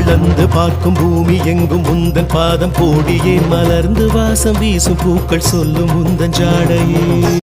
அளந்து பார்க்கும் பூமி எங்கும் முந்தன் பாதம் போடியே. மலர்ந்து வாசம் வீசும் பூக்கள் சொல்லும் முந்தன் ஜாடையே.